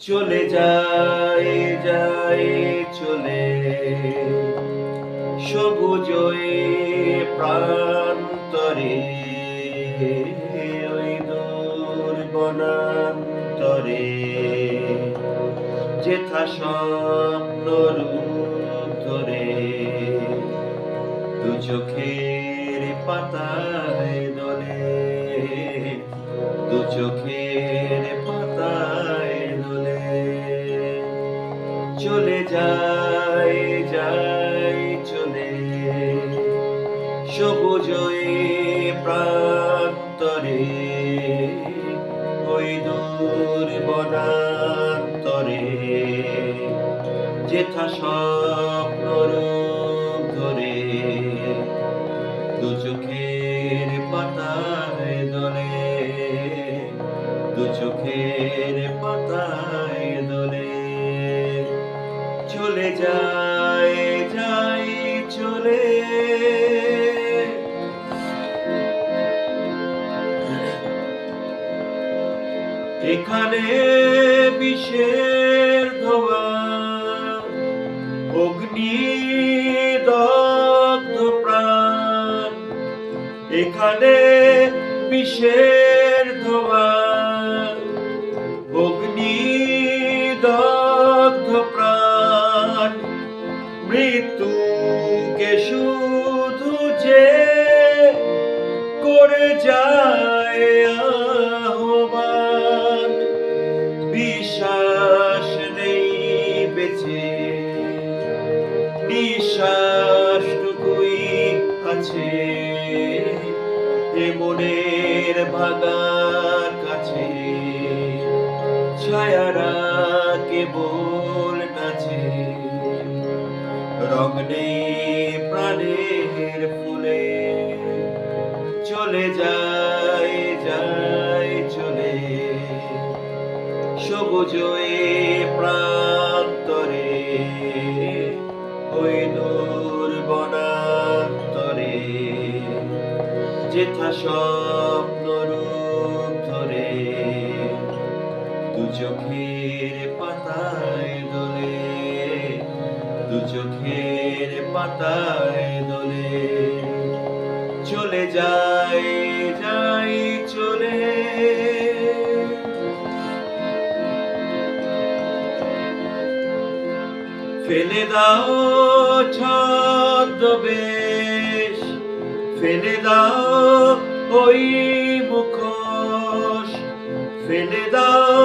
চলে যায় যায়, চলে। সবুজ প্রান্তরে, ওই দূর বনান্তরে যেথা স্বপ্ন ধরে, দু চোখের পাতায় দলে। দু চোখের যায় যায় চলে। সবুজ ওই প্রান্তরে, ওই দূর বনান্তরে। যেথা স্বপ্ন ধরে, দু চোখের পাতায় দলে, দু চোখের এখানে বিষের ধোয়া, অগ্নি দগ্ধ প্রাণ। এখানে বিষের ধোয়া, অগ্নি দগ্ধ প্রাণ। মৃত্যুকে শুধু যে করে যায় নিঃশ্বাসটুকুই আছে এ মনের ভাগার কাছে। ছায়ারা কেবল নাচে, রং নেই প্রাণের ফুলে। চলে যায় যায়, চলে। সবুজ ওই যেথা স্বপ্ন রূপ ধরে, দু চোখের পাতায় দোলে, দু চোখের পাতায় দোলে। চলে যায় যায় চলে। ফেলে দাও ছদ্মবেশ ফেলে দাও ওই মুখোশ, ফেলে দাও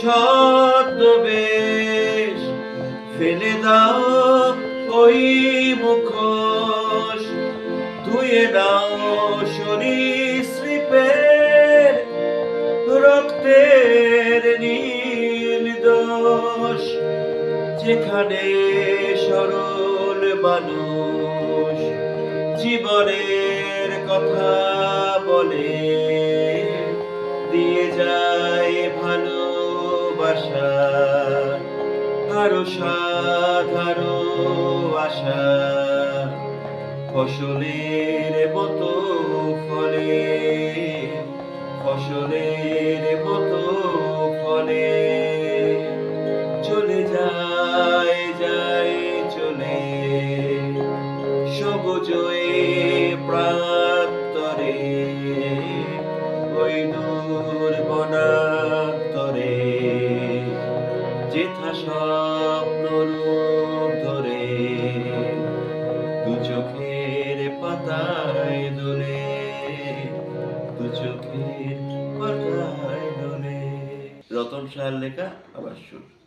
ছদ্মবেশ, ফেলে দাও ওই মুখোশ। ধুয়ে দাও সরীসৃপের রক্তের নীল দোষ, যেখানে সরল মানুষ জীবনের কথা বলে দিয়ে যায় ভালোবাসা আরও সাধারো আশা। ফসলের মতো ফলে ফসলের মতো ফলে। স্বপ্ন রূপ ধরে দু চোখের পাতায় দোলে, দু চোখের পাতায় দোলে। রতন সাহার লেখা আবার সুর